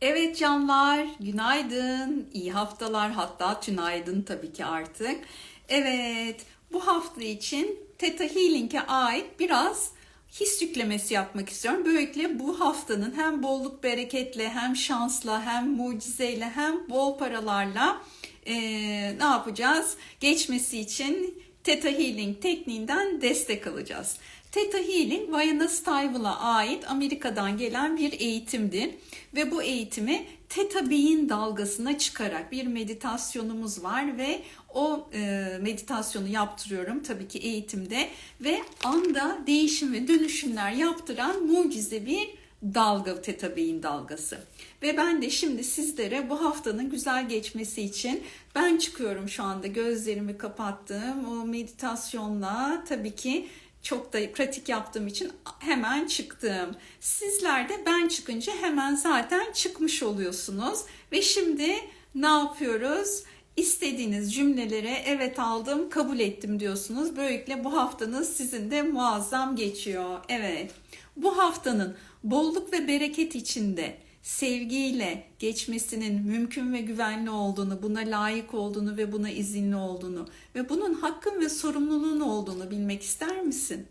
Evet canlar, günaydın, iyi haftalar hatta tünaydın tabii ki artık. Evet, bu hafta için Theta Healing'e ait biraz his yüklemesi yapmak istiyorum. Böylelikle bu haftanın hem bolluk bereketle hem şansla hem mucizeyle hem bol paralarla eee, ne yapacağız? Geçmesi için Theta Healing tekniğinden destek alacağız. Theta Healing, Vayana Stival'a ait Amerika'dan gelen bir eğitimdir. Ve bu eğitimi Theta beyin dalgasına çıkarak bir meditasyonumuz var ve o e, meditasyonu yaptırıyorum tabii ki eğitimde ve anda değişim ve dönüşümler yaptıran mucize bir dalga teta beyin dalgası. Ve ben de şimdi sizlere bu haftanın güzel geçmesi için ben çıkıyorum şu anda gözlerimi kapattım. O meditasyonla tabii ki çok da pratik yaptığım için hemen çıktım. Sizler de ben çıkınca hemen zaten çıkmış oluyorsunuz. Ve şimdi ne yapıyoruz? İstediğiniz cümlelere evet aldım, kabul ettim diyorsunuz. Böylelikle bu haftanız sizin de muazzam geçiyor. Evet. Bu haftanın bolluk ve bereket içinde sevgiyle geçmesinin mümkün ve güvenli olduğunu, buna layık olduğunu ve buna izinli olduğunu ve bunun hakkın ve sorumluluğun olduğunu bilmek ister misin?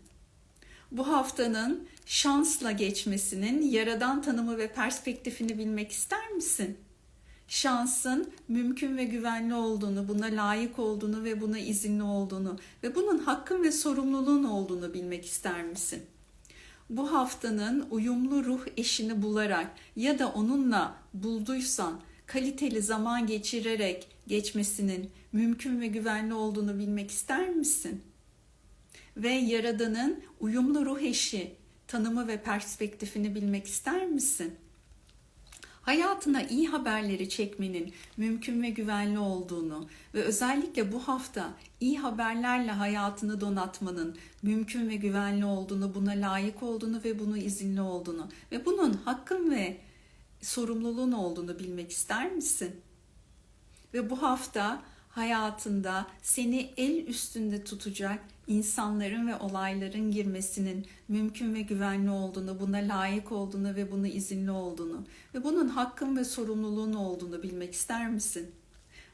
Bu haftanın şansla geçmesinin yaradan tanımı ve perspektifini bilmek ister misin? Şansın mümkün ve güvenli olduğunu, buna layık olduğunu ve buna izinli olduğunu ve bunun hakkın ve sorumluluğun olduğunu bilmek ister misin? Bu haftanın uyumlu ruh eşini bularak ya da onunla bulduysan kaliteli zaman geçirerek geçmesinin mümkün ve güvenli olduğunu bilmek ister misin? Ve Yaradan'ın uyumlu ruh eşi tanımı ve perspektifini bilmek ister misin? Hayatına iyi haberleri çekmenin mümkün ve güvenli olduğunu ve özellikle bu hafta iyi haberlerle hayatını donatmanın mümkün ve güvenli olduğunu, buna layık olduğunu ve bunu izinli olduğunu ve bunun hakkın ve sorumluluğun olduğunu bilmek ister misin? Ve bu hafta hayatında seni el üstünde tutacak insanların ve olayların girmesinin mümkün ve güvenli olduğunu, buna layık olduğunu ve bunu izinli olduğunu ve bunun hakkın ve sorumluluğun olduğunu bilmek ister misin?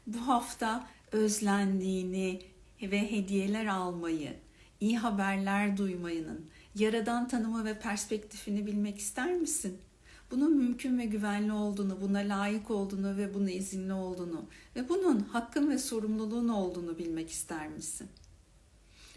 Bu hafta özlendiğini ve hediyeler almayı, iyi haberler duymayının, yaradan tanımı ve perspektifini bilmek ister misin?'' Bunun mümkün ve güvenli olduğunu, buna layık olduğunu ve buna izinli olduğunu ve bunun hakkın ve sorumluluğun olduğunu bilmek ister misin?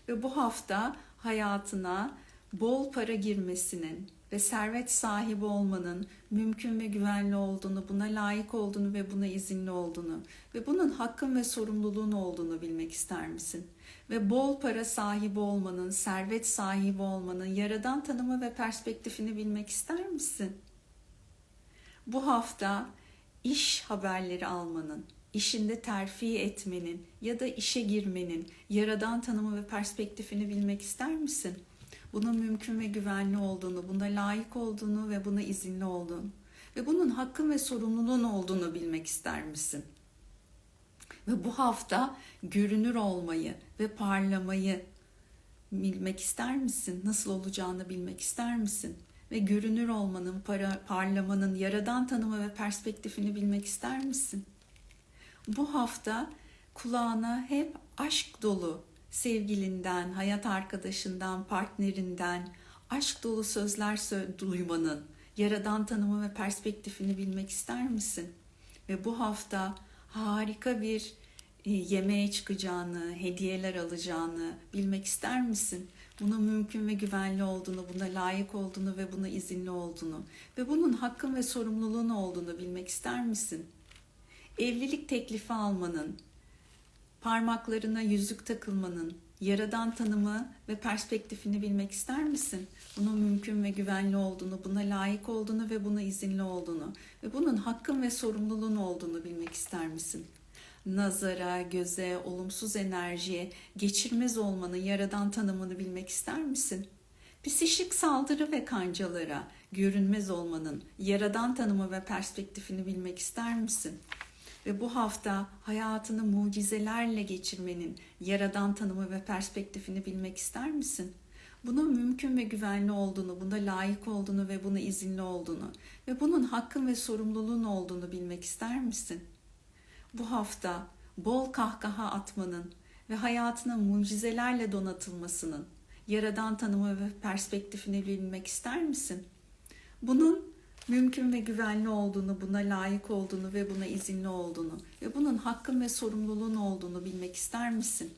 Ve bu hafta hayatına bol para girmesinin ve servet sahibi olmanın mümkün ve güvenli olduğunu, buna layık olduğunu ve buna izinli olduğunu ve bunun hakkın ve sorumluluğun olduğunu bilmek ister misin? Ve bol para sahibi olmanın, servet sahibi olmanın yaradan tanımı ve perspektifini bilmek ister misin? Bu hafta iş haberleri almanın, işinde terfi etmenin ya da işe girmenin yaradan tanımı ve perspektifini bilmek ister misin? Bunun mümkün ve güvenli olduğunu, buna layık olduğunu ve buna izinli olduğunu ve bunun hakkın ve sorumluluğun olduğunu bilmek ister misin? Ve bu hafta görünür olmayı ve parlamayı bilmek ister misin? Nasıl olacağını bilmek ister misin? Ve görünür olmanın, para, parlamanın, yaradan tanımı ve perspektifini bilmek ister misin? Bu hafta kulağına hep aşk dolu sevgilinden, hayat arkadaşından, partnerinden aşk dolu sözler duymanın, yaradan tanımı ve perspektifini bilmek ister misin? Ve bu hafta harika bir e, yemeğe çıkacağını, hediyeler alacağını bilmek ister misin? Bunun mümkün ve güvenli olduğunu, buna layık olduğunu ve buna izinli olduğunu ve bunun hakkın ve sorumluluğun olduğunu bilmek ister misin? Evlilik teklifi almanın, parmaklarına yüzük takılmanın, yaradan tanımı ve perspektifini bilmek ister misin? Bunun mümkün ve güvenli olduğunu, buna layık olduğunu ve buna izinli olduğunu ve bunun hakkın ve sorumluluğun olduğunu bilmek ister misin? Nazara, göze, olumsuz enerjiye geçirmez olmanın yaradan tanımını bilmek ister misin? Psişik saldırı ve kancalara görünmez olmanın yaradan tanımı ve perspektifini bilmek ister misin? Ve bu hafta hayatını mucizelerle geçirmenin yaradan tanımı ve perspektifini bilmek ister misin? bunun mümkün ve güvenli olduğunu, buna layık olduğunu ve buna izinli olduğunu ve bunun hakkın ve sorumluluğun olduğunu bilmek ister misin? Bu hafta bol kahkaha atmanın ve hayatının mucizelerle donatılmasının yaradan tanımı ve perspektifini bilmek ister misin? Bunun mümkün ve güvenli olduğunu, buna layık olduğunu ve buna izinli olduğunu ve bunun hakkın ve sorumluluğun olduğunu bilmek ister misin?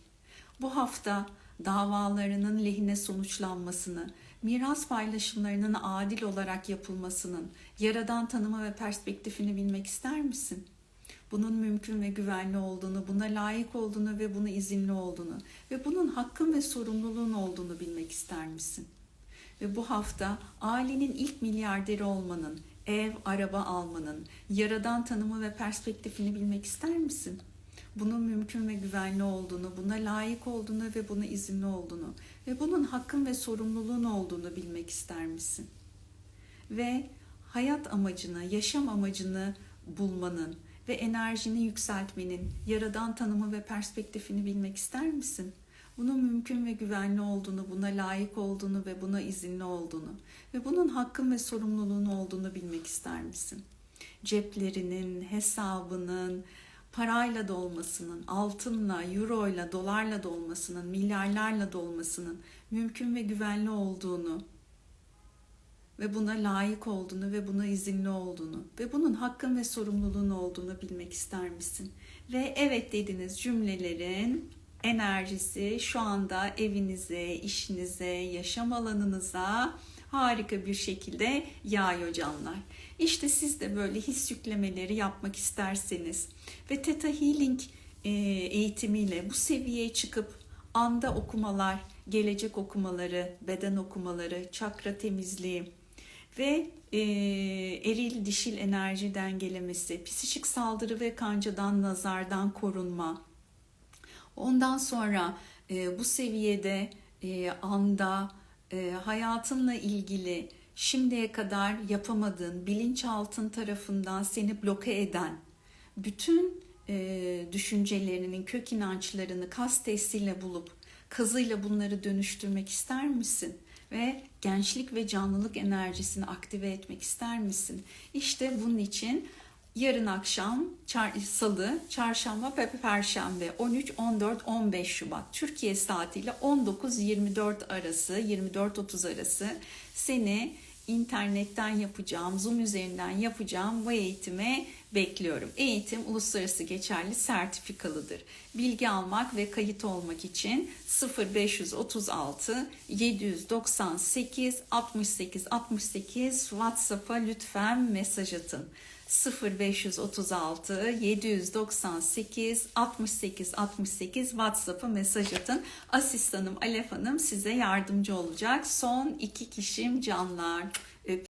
Bu hafta davalarının lehine sonuçlanmasını, miras paylaşımlarının adil olarak yapılmasının yaradan tanımı ve perspektifini bilmek ister misin? Bunun mümkün ve güvenli olduğunu, buna layık olduğunu ve buna izinli olduğunu ve bunun hakkın ve sorumluluğun olduğunu bilmek ister misin? Ve bu hafta ailenin ilk milyarderi olmanın, ev, araba almanın, yaradan tanımı ve perspektifini bilmek ister misin? Bunun mümkün ve güvenli olduğunu, buna layık olduğunu ve buna izinli olduğunu ve bunun hakkın ve sorumluluğun olduğunu bilmek ister misin? Ve hayat amacını, yaşam amacını bulmanın ve enerjini yükseltmenin yaradan tanımı ve perspektifini bilmek ister misin? bunun mümkün ve güvenli olduğunu, buna layık olduğunu ve buna izinli olduğunu ve bunun hakkın ve sorumluluğun olduğunu bilmek ister misin? Ceplerinin, hesabının, parayla dolmasının, altınla, euroyla, dolarla dolmasının, milyarlarla dolmasının mümkün ve güvenli olduğunu ve buna layık olduğunu ve buna izinli olduğunu ve bunun hakkın ve sorumluluğun olduğunu bilmek ister misin? Ve evet dediğiniz cümlelerin enerjisi şu anda evinize, işinize, yaşam alanınıza harika bir şekilde yağıyor canlar. İşte siz de böyle his yüklemeleri yapmak isterseniz ve Theta Healing e, eğitimiyle bu seviyeye çıkıp anda okumalar, gelecek okumaları, beden okumaları, çakra temizliği ve e, eril dişil enerji dengelemesi, psikik saldırı ve kancadan, nazardan korunma, Ondan sonra e, bu seviyede e, anda e, hayatınla ilgili şimdiye kadar yapamadığın bilinçaltın tarafından seni bloke eden bütün e, düşüncelerinin kök inançlarını kas testiyle bulup kazıyla bunları dönüştürmek ister misin? Ve gençlik ve canlılık enerjisini aktive etmek ister misin? İşte bunun için yarın akşam çar, salı, çarşamba ve perşembe 13, 14, 15 Şubat Türkiye saatiyle 19-24 arası 24-30 arası seni internetten yapacağım, Zoom üzerinden yapacağım bu eğitime bekliyorum. Eğitim uluslararası geçerli sertifikalıdır. Bilgi almak ve kayıt olmak için 0536 798 68 68 WhatsApp'a lütfen mesaj atın. 0536 798 68 68 WhatsApp'a mesaj atın. Asistanım Alef Hanım size yardımcı olacak. Son iki kişim canlar.